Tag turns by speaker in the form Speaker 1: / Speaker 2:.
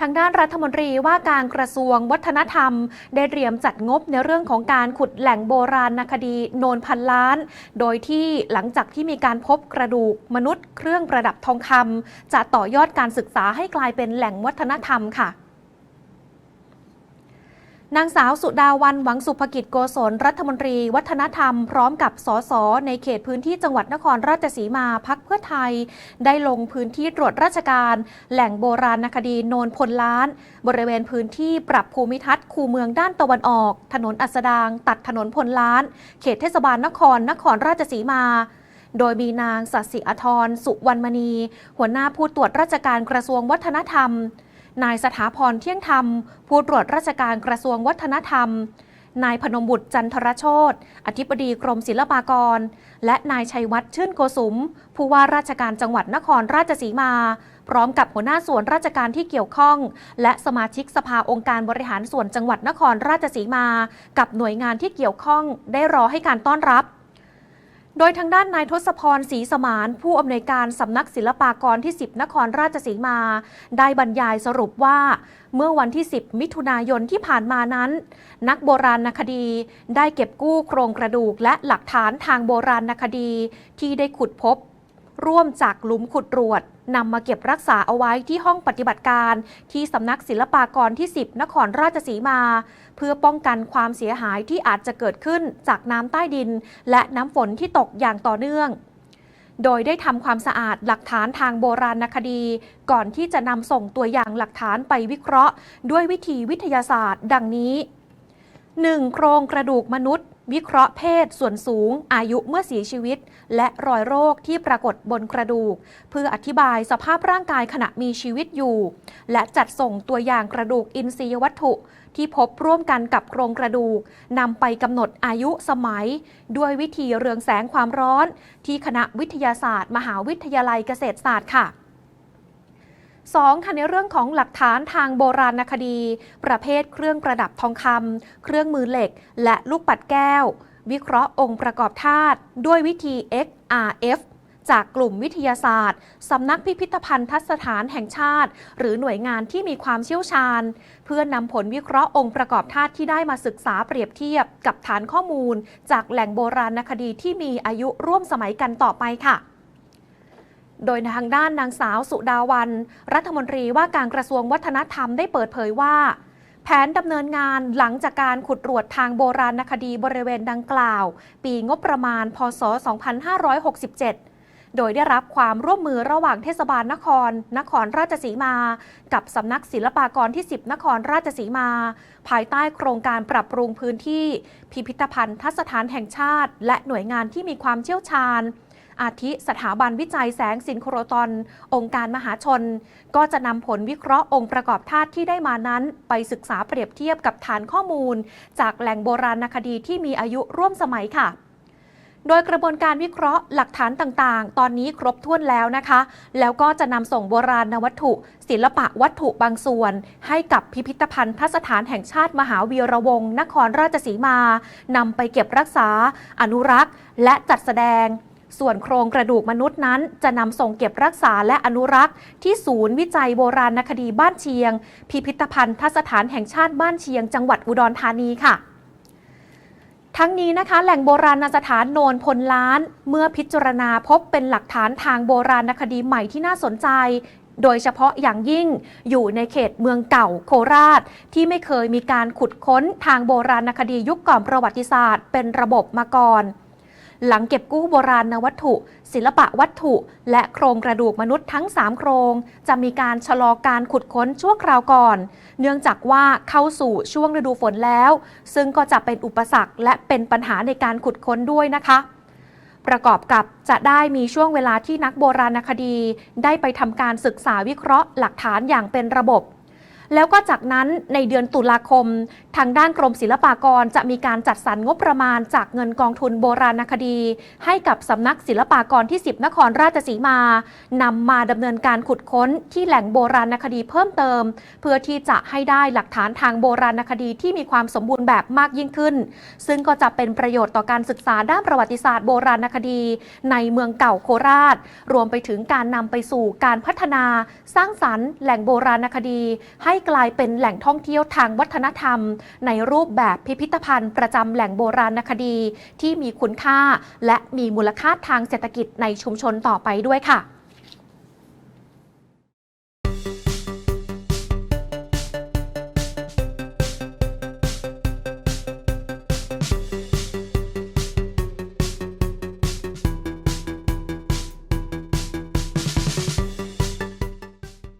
Speaker 1: ทางด้านรัฐมนตรีว่าการกระทรวงวัฒนธรรม ได้เตรียมจัดงบในเรื่องของการขุดแหล่งโบราณคดีโนนพันล้าน โดยที่หลังจากที่มีการพบกระดูกมนุษย์เครื่องประดับทองคำจะต่อยอดการศึกษาให้กลายเป็นแหล่งวัฒนธรรมค่ะ นางสาวสุดาวันหวังสุภกิจโกศลรัฐมนตรี วัฒนธรรม พร้อมกับสสในเขตพื้นที่จังหวัดนครราชสีมาพักเพื่อไทย ได้ลงพื้นที่ตรวจราชการ แหล่งโบราณคดีโนนพลล้าน บริเวณพื้นที่ปรับภูมิทัศน์คูเมืองด้านตะวันออก ถนนอัสดาง ตัดถนนพลล้าน เขตเทศบาลนครนครราชสีมาโดยมีนางสัสิอธรสุวรรณมณี หัวหน้าผู้ตรวจราชการกระทรวงวัฒนธรรม นายสถาพรเที่ยงธรรม ผู้ตรวจราชการกระทรวงวัฒนธรรม นายพนมบุตรจันทรโชตอธิบดีกรมศิลปากร และนายชัยวัฒน์ชื่นโกสุม ผู้ว่าราชการจังหวัดนครราชสีมา พร้อมกับหัวหน้าส่วนราชการที่เกี่ยวข้อง และสมาชิกสภาองค์การบริหารส่วนจังหวัดนครราชสีมา กับหน่วยงานที่เกี่ยวข้องได้รอให้การต้อนรับ โดยทางด้านนายทศพรศรีสมาน ผู้อำนวยการสำนักศิลปากรที่ 10 นครราชสีมา ได้บรรยายสรุปว่า เมื่อวันที่ 10 มิถุนายนที่ผ่านมานั้น นักโบราณคดี ได้เก็บกู้โครงกระดูกและหลักฐานทางโบราณคดี ที่ได้ขุดพบ ร่วมจากหลุมขุดตรวจนำมาเก็บรักษาเอาไว้ที่ห้องปฏิบัติการ ที่สำนักศิลปากรที่ 10 นครราชสีมา เพื่อป้องกันความเสียหายที่อาจจะเกิดขึ้นจากน้ำใต้ดิน และน้ำฝนที่ตกอย่างต่อเนื่อง โดยได้ทำความสะอาดหลักฐานทางโบราณคดี ก่อนที่จะนำส่งตัวอย่างหลักฐานไปวิเคราะห์ ด้วยวิธีวิทยาศาสตร์ ดังนี้ 1. โครงกระดูกมนุษย์ วิเคราะห์เพศส่วนสูง อายุเมื่อเสียชีวิต และรอยโรคที่ปรากฏบนกระดูก เพื่ออธิบายสภาพร่างกายขณะมีชีวิตอยู่ และจัดส่งตัวอย่างกระดูกอินทรียวัตถุ ที่พบร่วมกันกับโครงกระดูกนำไปกำหนดอายุสมัย ด้วยวิธีเรืองแสงความร้อน ที่คณะวิทยาศาสตร์ มหาวิทยาลัยเกษตรศาสตร์ค่ะ 2. ค่ะในเรื่องของหลักฐานทางโบราณคดี ประเภทเครื่องประดับทองคำเครื่องมือเหล็ก และลูกปัดแก้ว วิเคราะห์องค์ประกอบธาตุด้วยวิธี XRF จากกลุ่มวิทยาศาสตร์ สำนักพิพิธภัณฑ์ทัศฐานแห่งชาติ หรือหน่วยงานที่มีความเชี่ยวชาญ เพื่อนำผลวิเคราะห์องค์ประกอบธาตุที่ได้มาศึกษาเปรียบเทียบกับฐานข้อมูล จากแหล่งโบราณคดีที่มีอายุร่วมสมัยกันต่อไปค่ะ โดยทางด้านนางสาวสุดาวัน รัฐมนตรีว่าการกระทรวงวัฒนธรรมได้เปิดเผยว่า แผนดำเนินงานหลังจากการขุดตรวจทางโบราณคดีบริเวณดังกล่าว ปีงบประมาณ พศ 2567โดยได้รับความร่วมมือระหว่างเทศบาลนคร นครราชสีมา กับสำนักศิลปากรที่ 10 นครราชสีมา ภายใต้โครงการปรับปรุงพื้นที่ พิพิธภัณฑ์ทัศฐานแห่งชาติ และหน่วยงานที่มีความเชี่ยวชาญ อาทิสถาบันวิจัยแสงสินโครตอน องค์การมหาชน ก็จะนำผลวิเคราะห์องค์ประกอบธาตุที่ได้มานั้น ไปศึกษาเปรียบเทียบกับฐานข้อมูล จากแหล่งโบราณคดีที่มีอายุร่วมสมัยค่ะโดยกระบวนการวิเคราะห์หลักฐานต่างๆ ตอนนี้ครบถ้วนแล้วนะคะ แล้วก็จะนำส่งโบราณวัตถุ ศิลปะวัตถุบางส่วน ให้กับพิพิธภัณฑ์ทัศฐานแห่งชาติมหาวีระวงศ์นครราชสีมานำไปเก็บรักษา อนุรักษ์ และจัดแสดง ส่วนโครงกระดูกมนุษย์นั้น จะนำส่งเก็บรักษาและอนุรักษ์ ที่ศูนย์วิจัยโบราณคดีบ้านเชียง พิพิธภัณฑ์ทัศฐานแห่งชาติบ้านเชียง จังหวัดอุดรธานีค่ะทั้งนี้นะคะแหล่งโบราณสถานโนนพลล้าน เมื่อพิจารณาพบเป็นหลักฐานทางโบราณคดีใหม่ที่น่าสนใจ โดยเฉพาะอย่างยิ่งอยู่ในเขตเมืองเก่าโคราช ที่ไม่เคยมีการขุดค้นทางโบราณคดียุคก่อนประวัติศาสตร์ เป็นระบบมาก่อน หลังเก็บกู้โบราณวัตถุ ศิลปะวัตถุ และโครงกระดูกมนุษย์ทั้ง 3 โครง จะมีการชะลอการขุดค้นชั่วคราวก่อน เนื่องจากว่าเข้าสู่ช่วงฤดูฝนแล้ว ซึ่งก็จะเป็นอุปสรรคและเป็นปัญหาในการขุดค้นด้วยนะคะประกอบกับจะได้มีช่วงเวลาที่นักโบราณคดี ได้ไปทำการศึกษาวิเคราะห์หลักฐานอย่างเป็นระบบ แล้วก็จากนั้นในเดือนตุลาคม ทางด้านกรมศิลปากรจะมีการจัดสรรงบประมาณจากเงินกองทุนโบราณคดี ให้กับสำนักศิลปากรที่ 10 นครราชสีมานำมาดำเนินการขุดค้นที่แหล่งโบราณคดีเพิ่มเติม เพื่อที่จะให้ได้หลักฐานทางโบราณคดีที่มีความสมบูรณ์แบบมากยิ่งขึ้น ซึ่งก็จะเป็นประโยชน์ต่อการศึกษาด้านประวัติศาสตร์โบราณคดี ในเมืองเก่าโคราช รวมไปถึงการนำไปสู่การพัฒนา สร้างสรรค์แหล่งโบราณคดีให้กลายเป็นแหล่งท่องเที่ยวทางวัฒนธรรม ในรูปแบบพิพิธภัณฑ์ประจำแหล่งโบราณคดี ที่มีคุณค่า และมีมูลค่าทางเศรษฐกิจในชุมชนต่อไปด้วยค่ะ